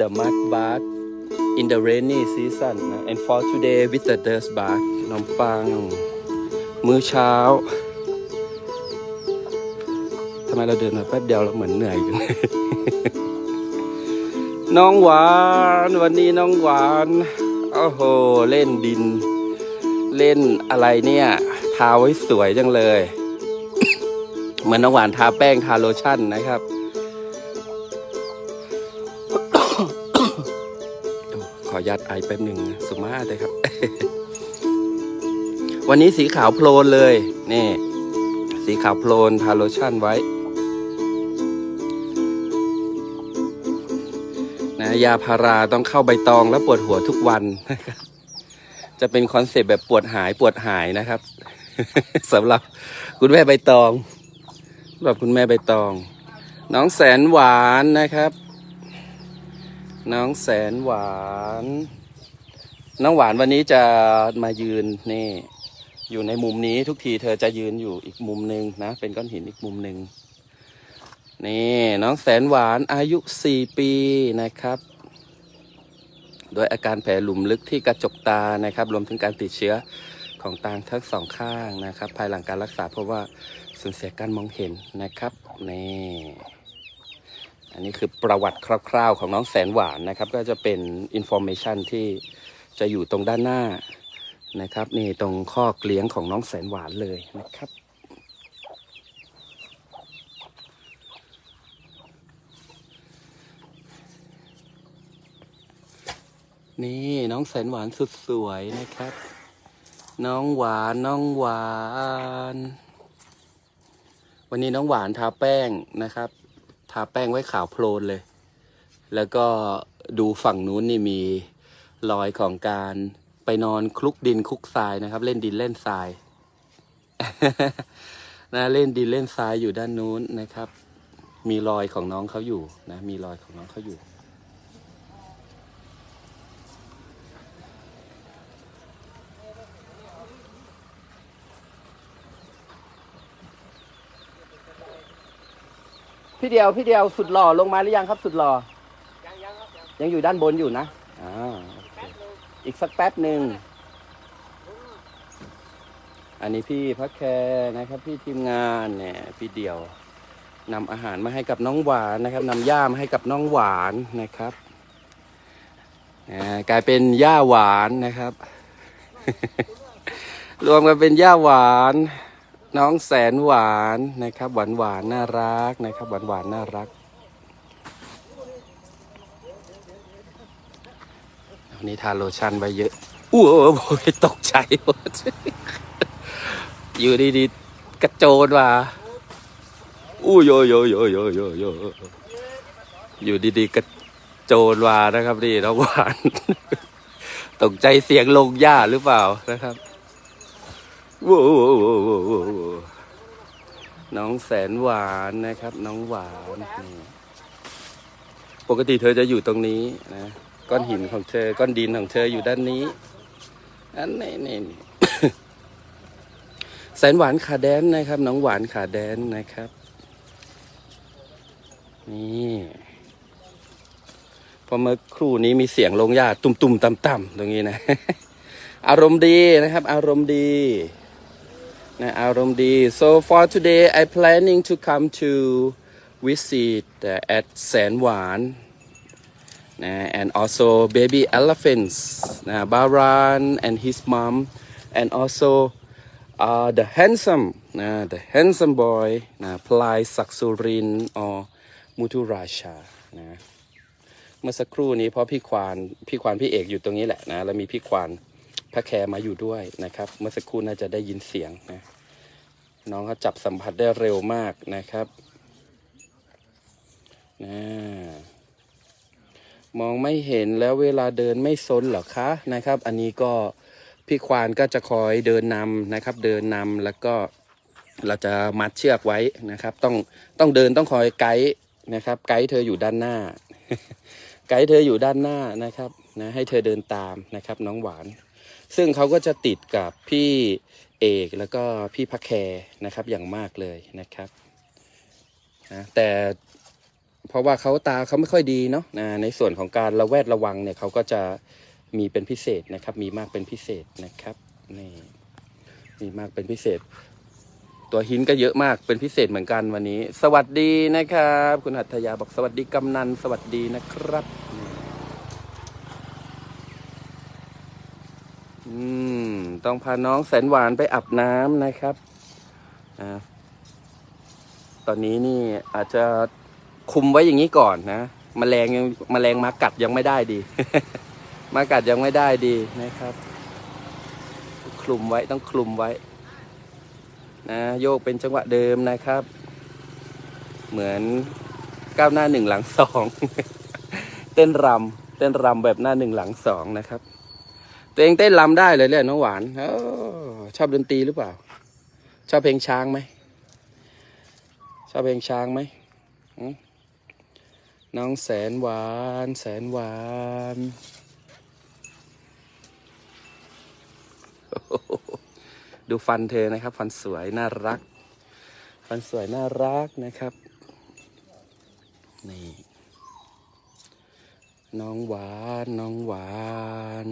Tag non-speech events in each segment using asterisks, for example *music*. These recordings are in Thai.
the mud bath in the rainy season นะ and for today with the dust bath ขนมปัง มื้อเช้าทำไมเราเดินมาแป๊บเดียวเราเหมือนเหนื่อยจังน้องหวาน วันนี้น้องหวานโอ้โหเล่นดิน เล่นอะไรเนี่ยทาไว้สวยจังเลย เหมือนน้องหวานทาแป้งทาโลชั่นนะครับ อยัดไอแป๊บหนึ่งสุมาเลยครับ วันนี้สีขาวโพลนเลยนี่สีขาวโพลนทาโลชั่นไว้ นะยาพาราต้องเข้าใบตองแล้วปวดหัวทุกวันนะครับจะเป็นคอนเซปต์แบบปวดหายปวดหายนะครับสำหรับคุณแม่ใบตองสำหรับคุณแม่ใบตอง น้องแสนหวานนะครับ น้องแสนหวาน น้องหวานวันนี้จะมายืนนี่ อยู่ในมุมนี้ทุกทีเธอจะยืนอยู่อีกมุมหนึ่งนะ เป็นก้อนหินอีกมุมหนึ่งนี่น้องแสนหวานอายุสี่ปีนะครับโดยอาการแผลหลุมลึกที่กระจกตานะครับ รวมถึงการติดเชื้อของตาทั้งสองข้างนะครับ ภายหลังการรักษาเพราะว่าสูญเสียการมองเห็นนะครับนี่ อันนี้คือประวัติคร่าวๆของน้องแสนหวานนะครับ ก็จะเป็นอินโฟเมชันที่จะอยู่ตรงด้านหน้านะครับนี่ตรงข้อเลี้ยงของน้องแสนหวานเลยนะครับ นี่น้องแสนหวานสุดสวยนะครับ น้องหวานน้องหวาน วันนี้น้องหวานทาแป้งนะครับ ทาแป้งไว้ขาวโพลนเลย แล้วก็ดูฝั่งนู้นนี่มีรอยของการไปนอนคลุกดินคลุกทรายนะครับ เล่นดินเล่นทรายนะเล่นดินเล่นทรายอยู่ด้านนู้นนะครับ มีรอยของน้องเขาอยู่นะ มีรอยของน้องเขาอยู่ พี่เดียวพี่เดียวสุดหล่อลงมาหรือยังครับ สุดหล่อยังยังครับยังยังอยู่ด้านบนอยู่นะอ่าโอเคแป๊บนึงอีกสักแป๊บหนึ่งอันนี้พี่พักแคร์นะครับ พี่ทีมงานเนี่ยพี่เดียวนำอาหารมาให้กับน้องหวานนะครับนำย่ามาให้กับน้องหวานนะครับอ่ากลายเป็นย่าหวานนะครับ รวมกันเป็นย่าหวาน น้องแสนหวานนะครับ หวานหวานน่ารักนะครับ หวานหวานน่ารักวันนี้ทาโลชั่นไว้เยอะอู้โอ้ยตกใจหมดอยู่ดีๆกระโจนมาอู้โยโยโยโยโยโยอยู่ดีๆกระโจนมานะครับนี่น้องหวาน ตกใจเสียงลงหญ้าหรือเปล่านะครับ โว้โว้โว้โว้โว้โว้น้องแสนหวานนะครับ น้องหวานนี่ปกติเธอจะอยู่ตรงนี้นะก้อนหินของเธอก้อนดินของเธออยู่ด้านนี้อันนี้นี่นแสนหวานขาแดนนะครับ น้องหวานขาแดนนะครับ นี่พอเมื่อครู่นี้มีเสียงลงหญ้าตุ่มๆต่ำๆตรงนี้นะ อารมณ์ดีนะครับ อารมณ์ดี so for today I planning to come to visit uh, at แสนหวานนะ and also baby elephants นะ Baran and his mom and also uh, the handsome นะ the handsome boy นะพลายศักดิ์สุรินทร์อมุทุราชานะเมื่อสักครู่นี้เพราะพี่ควานพี่ควานพี่เอกอยู่ตรงนี้แหละนะแล้วมีพี่ควาน พระแคร์มาอยู่ด้วยนะครับ เมื่อสักครู่น่าจะได้ยินเสียงนะน้องเขาจับสัมผัสได้เร็วมากนะครับนะมองไม่เห็นแล้วเวลาเดินไม่ซนเหรอคะนะครับ อันนี้ก็พี่ควานก็จะคอยเดินนำนะครับ เดินนำแล้วก็เราจะมัดเชือกไว้นะครับ ต้องต้องเดินต้องคอยไกด์นะครับ ไกด์เธออยู่ด้านหน้า ไกด์เธออยู่ด้านหน้านะครับนะให้เธอเดินตามนะครับ น้องหวาน ซึ่งเขาก็จะติดกับพี่เอกแล้วก็พี่พักแคร์นะครับอย่างมากเลยนะครับนะแต่เพราะว่าเขาตาเขาไม่ค่อยดีเนาะนะในส่วนของการระแวดระวังเนี่ยเขาก็จะมีเป็นพิเศษนะครับ มีมากเป็นพิเศษนะครับนี่มีมากเป็นพิเศษ ตัวหินก็เยอะมากเป็นพิเศษเหมือนกันวันนี้ สวัสดีนะครับ คุณหัตถยาบอกสวัสดีกำนันสวัสดีนะครับ อืม ต้องพาน้องแสนหวานไปอาบน้ำนะครับอตอนนี้นี่อาจจะคุมไว้อย่างนี้ก่อนนะมแมลงยังมแมลงมากัดยังไม่ได้ดี มากัดยังไม่ได้ดีนะครับ คลุมไว้ต้องคลุมไว้ นะโยกเป็นจังหวะเดิมนะครับ เหมือนก้าวหน้าหนึ่งหลังสอง เต้นรำเต้นรำแบบหน้าหนึ่งหลังสองนะครับ ตัวเองเต้นรำได้เลยเนี่ยน้องหวานอชอบดนตรีหรือเปล่า ชอบเพลงช้างไหมชอบเพลงช้างไหมน้องแสนหวาน แสนหวานดูฟันเธอนะครับ ฟันสวยน่ารัก ฟันสวยน่ารักนะครับ นี่ น้องหวาน น้องหวาน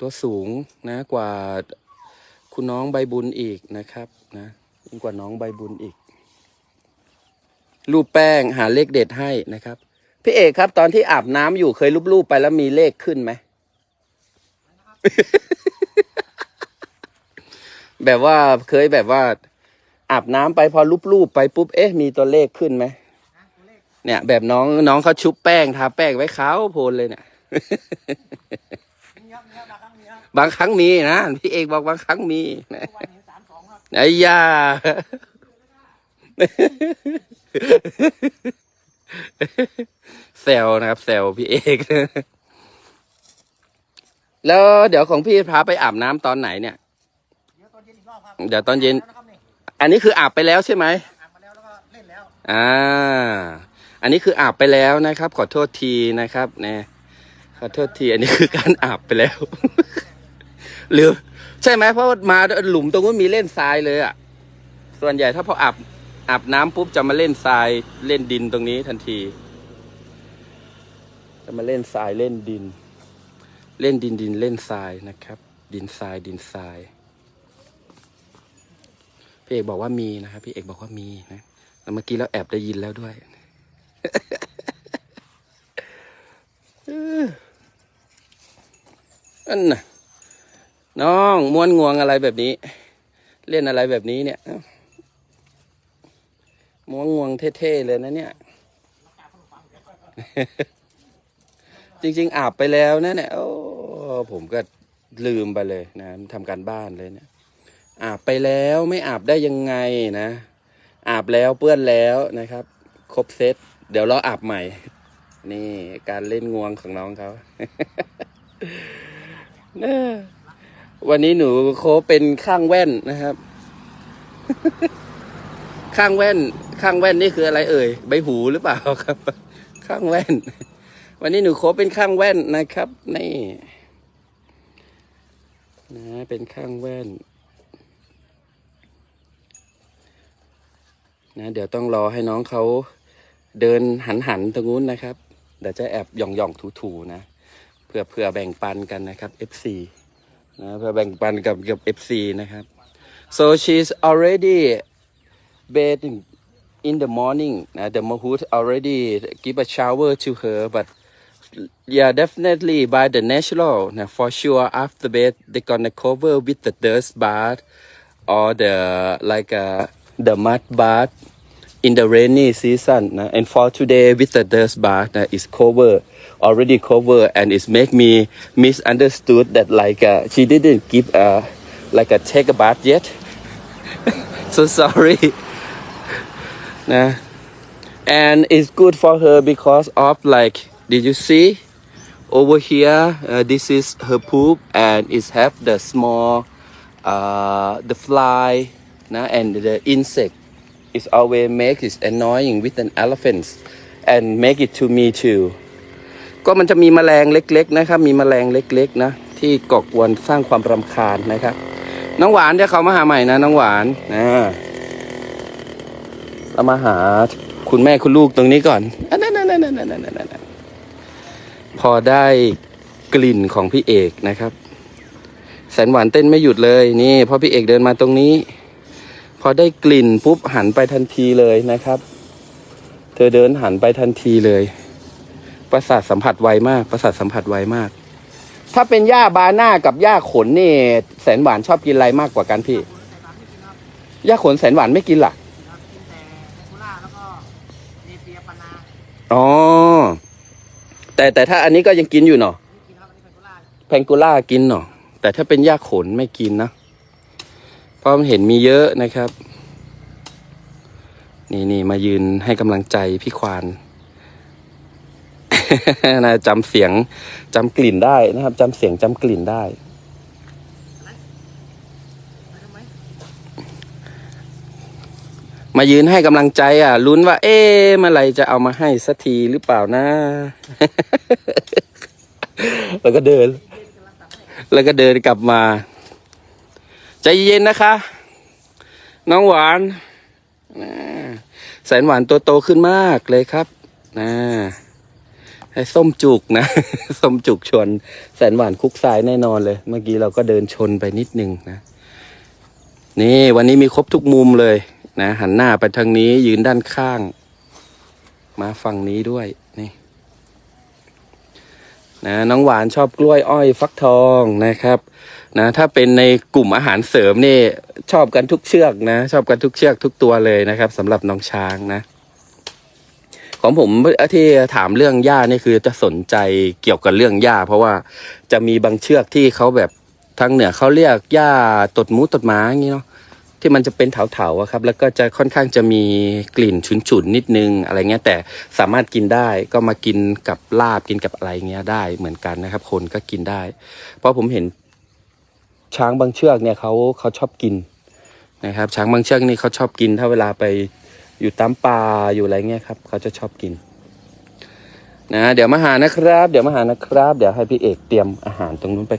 ตัวสูงนะกว่าคุณน้องใบบุญอีกนะครับนะยิ่งกว่าน้องใบบุญอีก รูปแป้งหาเลขเด็ดให้นะครับ พี่เอกครับ ตอนที่อาบน้ำอยู่เคยรูปๆไปแล้วมีเลขขึ้นไหมแบบว่าเคยแบบว่าอาบน้ำไปพอรูปๆไปปุ๊บเอ๊ะมีตัวเลขขึ้นไหมเนี่ย แบบน้องน้องเขาชุบแป้งทาแป้งไว้ขาวโพลเลยเนี่ย บมีครับบางครั้งมีครับบางครั้งมีนะพี่เอกบอกบางครั้งมีนะทุกวันเห็นสามสองครับไอ้ยาแซวนะครับแซวพี่เอกแล้วเดี๋ยวของพี่พาไปอาบน้ำตอนไหนเนี่ย เดี๋ยวตอนเย็นอีกรอบครับเดี๋ยวตอนเย็นแล้วนะครับนี่อันนี้คืออาบไปแล้วใช่ไหมอ่านมาแล้วแล้วก็เล่นแล้ว อ่า อันนี้คืออาบไปแล้วนะครับ ขอโทษทีนะครับเนี่ยขอโทษที อันนี้คือการอาบไปแล้ว หรือ ใช่ไหมเพราะมาหลุมตรงนู้นมีเล่นทรายเลยอะ่ะ ส่วนใหญ่ถ้าพออาบอาบน้ำปุ๊บจะมาเล่นทรายเล่นดินตรงนี้ทันที จะมาเล่นทรายเล่นดิน เล่นดินดินเล่นทรายนะครับ ดินทรายดินทรายพี่เอกบอกว่ามีนะครับพี่เอกบอกว่ามีนะแล้วเมื่อกี้เราแอบได้ยินแล้วด้วยอันน่ะ น้องม้วนงวงอะไรแบบนี้ เล่นอะไรแบบนี้เนี่ยม้วนงวงเท่ๆเลยนะเนี่ย จริง ๆ อาบไปแล้วนะเนี่ยโอ้ผมก็ลืมไปเลยนะทำการบ้านเลยเนี่ย อาบไปแล้วไม่อาบได้ยังไงนะ อาบแล้วเปื้อนแล้วนะครับ ครบเซตเดี๋ยวเราอาบใหม่ นี่การเล่นงวงของน้องเขาเน่ วันนี้หนูโคเป็นข้างแว่นนะครับ ข้างแว่น ข้างแว่นนี่คืออะไรเอ่ย ใบหูหรือเปล่าครับ ข้างแว่น วันนี้หนูโคเป็นข้างแว่นนะครับ นี่นะเป็นข้างแว่น นะ เดี๋ยวต้องรอให้น้องเขาเดินหันหันตรงนู้นนะครับ เดี๋ยวจะแอบหย่องหย่องถูถูๆนะ เพื่อเพื่อแบ่งปันกันนะครับ FC นะเพื่อแบ่งปันกับกับ FC นะครับ so she's already bathing in the morning นะ the mahout already give a shower to her but yeah definitely by the natural นะ for sure after bath they gonna cover with the dust bath or the like uh, the mud bath in the rainy season uh, and for today with the dust bath uh, is cover already covered and it's make me misunderstood that like uh, she didn't give uh, like a take a bath yet. *laughs* So sorry. *laughs* Nah. and it's good for her because of like did you see? Over here uh, this is her poop and it have the small uh, the fly nah, and the insect. Is always make it annoying with an elephant and make it to me too ก็มันจะมีแมลงเล็ก ๆ นะครับ มีแมลงเล็ก ๆ นะ ที่ก่อกวนสร้างความรำคาญนะครับ น้องหวานเดี๋ยวเขามาหาใหม่นะน้องหวานนะเรามาหาคุณแม่คุณลูกตรงนี้ก่อนอันนั้นนั่นนั่นนั่นนั่นนั่นพอได้กลิ่นของพี่เอกนะครับ แสนหวานเต้นไม่หยุดเลยนี่พอพี่เอกเดินมาตรงนี้ พอได้กลิ่นปุ๊บหันไปทันทีเลยนะครับ เธอเดินหันไปทันทีเลย ประสาทสัมผัสไวมากประสาทสัมผัสไวมาก ถ้าเป็นหญ้าบาหน่ากับหญ้าขนนี่แสนหวานชอบกินอะไรมากกว่ากันพี่ย่าตรไม่กินครับหญ้าขนแสนหวานไม่กินหรอกอ๋อ แต่แต่ถ้าอันนี้ก็ยังกินอยู่เนาะแพงกูล่ากินเนาะแต่ถ้าเป็นหญ้าขนไม่กินนะเพราะมันเห็นมีเยอะนะครับ นี่นี่มายืนให้กำลังใจพี่ควาน นะจำเสียงจำกลิ่นได้นะครับจำเสียงจำกลิ่นได้มายืนให้กำลังใจอะลุ้นว่า เอ๊ะเมื่อไรจะเอามาให้สักทีหรือเปล่านะ แล้วก็เดิน แล้วก็เดินกลับมา ใจเย็นนะคะ น้องหวานนะแสนหวานตัวโตขึ้นมากเลยครับนะ ส้มจุกนะ ส้มจุกชวนแสนหวานคุกทรายแน่นอนเลย เมื่อกี้เราก็เดินชนไปนิดนึงนะ นี่วันนี้มีครบทุกมุมเลยนะหันหน้าไปทางนี้ยืนด้านข้าง มาฝั่งนี้ด้วยนี่นะน้องหวานชอบกล้วยอ้อยฟักทองนะครับ นะ ถ้าเป็นในกลุ่มอาหารเสริมนี่ ชอบกันทุกเชือกนะ ชอบกันทุกเชือกทุกตัวเลยนะครับสำหรับน้องช้างนะ ของผมที่ถามเรื่องหญ้านี่คือจะสนใจเกี่ยวกับเรื่องหญ้าเพราะว่าจะมีบางเชือกที่เขาแบบทางเหนือเขาเรียกหญ้าตดมูตดหมาอย่างนี้เนาะที่มันจะเป็นเถาๆอะครับ แล้วก็จะค่อนข้างจะมีกลิ่นฉุนๆนิดนึงอะไรเงี้ยแต่สามารถกินได้ก็มากินกับลาบกินกับอะไรเงี้ยได้เหมือนกันนะครับ คนก็กินได้ เพราะผมเห็นช้างบางเชือกเนี่ยเขาเขาชอบกินนะครับ ช้างบางเชือกนี่เขาชอบกินถ้าเวลาไป อยู่ตามป่าอยู่อะไรเงี้ยครับ เขาจะชอบกิน นะ เดี๋ยวมาหานะครับ เดี๋ยวมาหานะครับ เดี๋ยวให้พี่เอกเตรียมอาหารตรงนู้นไป